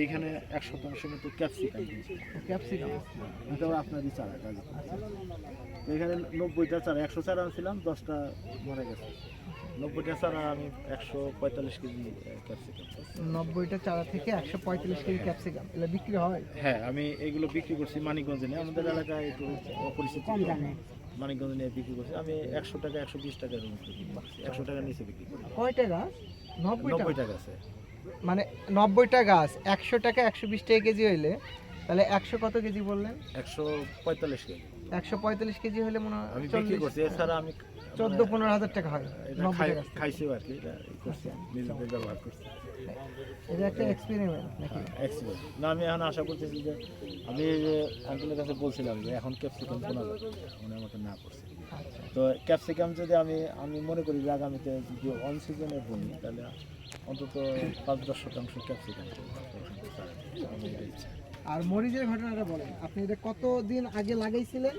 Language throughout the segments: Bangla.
এইখানে এক শতাংশ মতো ক্যাপসিকাম। ক্যাপসিকাম। এটা আবার আপনারই চারা তো এখানে নব্বইটা চারা একশো চারা আনছিলাম দশটা মারা গেছে। নব্বইটা চারা আমি একশো পঁয়তাল্লিশ কেজি ক্যাপসিকাম নব্বইটা চারা থেকে একশো পঁয়তাল্লিশ কেজি ক্যাপসিকাম। এগুলো বিক্রি হয়? হ্যাঁ আমি এগুলো বিক্রি করছি মানিকগঞ্জে নিয়ে। আমাদের এলাকায় একটু অপরিচিত মানিকগঞ্জে নিয়ে বিক্রি করছি। আমি একশো টাকা একশো বিশ টাকা একশো টাকার নিচে বিক্রি করি। গাছ নব্বইটা? নব্বই টাকা আছে মানে নব্বইটা গাছ একশো টাকা একশো বিশ টাকা কেজি হইলে তাহলে একশো কত কেজি বললেন? একশো পঁয়তাল্লিশ কেজি। একশো পঁয়তাল্লিশ কেজি হলে মনে হয় আমি বিক্রি করছি এছাড়া আমি চোদ্দ পনেরো হাজার টাকা হয় খাইছি আর কি করছি নিজেদের ব্যবহার করছি। এটা একটা এক্সপেরিমেন্ট নাকি? Excellent. না আমি এখন আশা করতেছি যে আমি যে আঙ্কেলের কাছে বলছিলাম যে এখন ক্যাপসিকাম শোনা যাবে আমাকে না করছে। আচ্ছা। তো ক্যাপসিকাম যদি আমি আমি মনে করি যে আগামীতে যদি অন সিজনে বুনি তাহলে অন্তত পাঁচ দশ শতাংশ ক্যাপসিকাম আর মরিচের ঘটনাটা বলেন আপনি এটা কতদিন আগে লাগাইছিলেন?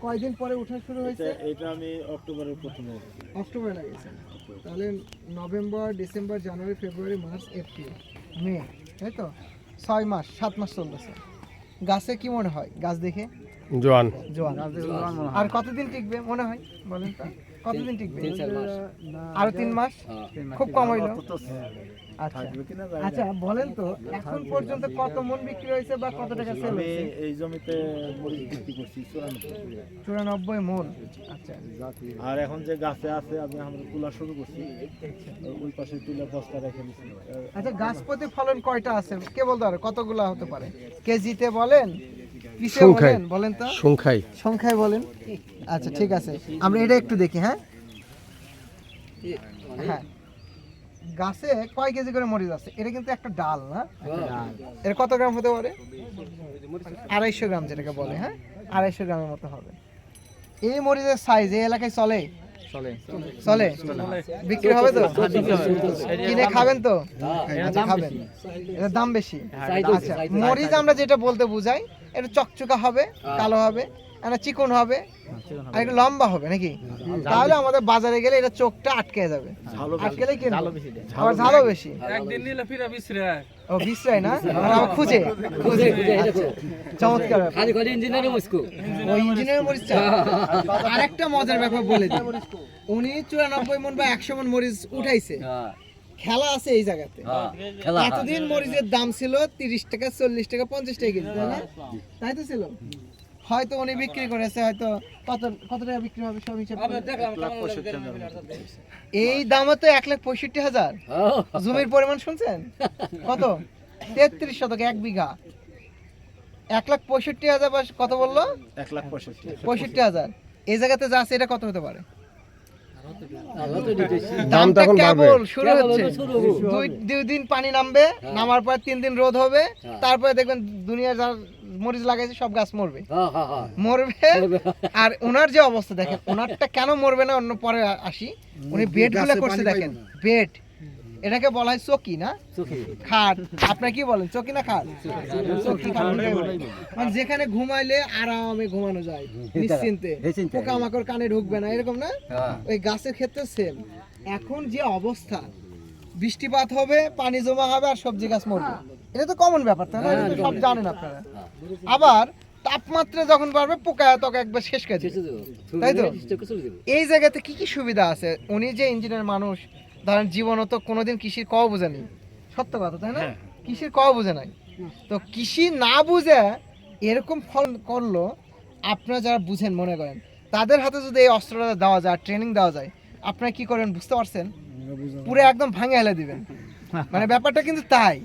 কয়দিন পরে ওঠা শুরু হয়েছে? এটা আমি অক্টোবরের প্রথমে। অক্টোবরে লাগাইছেন তাহলে November December January February March April May তাই তো? ছয় মাস সাত মাস চলতেছে। গাছে কি মনে হয়? গাছ দেখে? জোয়ান। জোয়ান। আর কতদিন টিকবে মনে হয়? বলেন তো। কতদিন টিকবে? আরও তিন মাস? খুব কম হইল? আচ্ছা। আচ্ছা বলেন তো এখন পর্যন্ত কত মন বিক্রি হয়েছে বা কত টাকা সেল হয়েছে এই জমিতে বিক্রি করছি চুরানব্বই। মন? আচ্ছা। আর এখন যে গাছে আছে আমি আমরা তোলা শুরু করছি। ওই পাশে তুলে বস্তা রেখে আচ্ছা গাছ প্রতি ফলন কয়টা আছে? কে বলতে পারে কতগুলা হতে পারে? কেজিতে বলেন? সংখ্যায়। বলেন? বলেন তো। সংখ্যায়। সংখ্যায় বলেন। আচ্ছা ঠিক আছে। আমরা এটা একটু দেখি হ্যাঁ? হ্যাঁ। গাছে কয় কেজি করে মরিচ আছে? এটা কিন্তু একটা ডাল না? এটা কত গ্রাম হতে পারে? আড়াইশো গ্রাম যেটাকে বলে হ্যাঁ? আড়াইশো গ্রামের মতো হবে। এই মরিচের সাইজ এই এলাকায় চলে? চলে। বিক্রি হবে তো? কিনে খাবেন তো? আচ্ছা, খাবেন। এটার দাম বেশি। আচ্ছা মরিচ আমরা যেটা বলতে বুঝাই এটা চকচকা হবে কালো হবে। একটা চিকন হবে। আর একটু লম্বা হবে নাকি? তাহলে আমাদের বাজারে গেলে এটা চোখটা আটকে যাবে। কিনবো আবার ঝালও বেশি। একদিন নিলে ফিরে ও বিশ্রায় না? আর আবার খুঁজে। খুঁজে চমৎকার। খালি ইঞ্জিনিয়ার মুসকো ওই ইঞ্জিনিয়ার মরিচ আরেকটা মজার ব্যাপার বলে দিই। উনি চুরানব্বই মন বা একশো মন মরিচ উঠাইছে। খেলা আছে এই জায়গাতে। এতদিন মরিচের দাম ছিল তিরিশ টাকা চল্লিশ টাকা পঞ্চাশ টাকা কেজি তাই তো ছিল? হয়তো উনি বিক্রি করেছে হয়তো কত কত টাকা বিক্রি হবে সব হিসাব। এই দামও তো এক লাখ পঁয়ষট্টি হাজার। জমির পরিমাণ শুনছেন? কত? তেত্রিশ শতক এক বিঘা। এক লাখ পঁয়ষট্টি হাজার কত বলল? এক লাখ পঁয়ষট্টি। পঁয়ষট্টি হাজার। এই জায়গাতে যা আছে এটা কত হতে পারে? দামটা এখন বাড়বে। কেবল শুরু হচ্ছে। দুই দুই দিন পানি নামবে নামার পর তিন দিন রোদ হবে তারপরে দেখবেন দুনিয়ার যা মরিচ লাগাইছে সব গাছ মরবে। মরবে। আর ওনার যে অবস্থা দেখেন ওনারটা কেন মরবে না অন্য পরে আসি। উনি বেডগুলো করছে দেখেন বেড। এটাকে বলা হয় চকি না? খাট। আপনার কি বলেন চকি না খাট? চকি। মানে যেখানে ঘুমাইলে আরামে ঘুমানো যায় নিশ্চিন্তে। পোকামাকড় কানে ঢুকবে না এরকম না? ওই গাছের ক্ষেত্রে সেম এখন যে অবস্থা বৃষ্টিপাত হবে পানি জমা হবে আর সবজি গাছ মরবে। এটা তো কমন ব্যাপার তাই না? এটা সব জানেন আপনারা। আবার তাপমাত্রা যখন বাড়বে পোকা তখন একবার শেষ করে। তাই তো? এই জায়গাতে কি কি সুবিধা আছে? উনি যে ইঞ্জিনিয়ার মানুষ ধরেন তো কোনোদিন কৃষির ক বুঝেনি সত্য কথা তাই না? হ্যাঁ। কৃষির ক বুঝে নাই। তো কৃষি না বুঝে এরকম ফল করল আপনারা যারা বুঝেন মনে করেন তাদের হাতে যদি এই অস্ত্রটা দেওয়া যায় ট্রেনিং দেওয়া যায় আপনারা কি করেন বুঝতে পারছেন? পুরো একদম ভাঙে হেলে দিবেন মানে ব্যাপারটা কিন্তু তাই।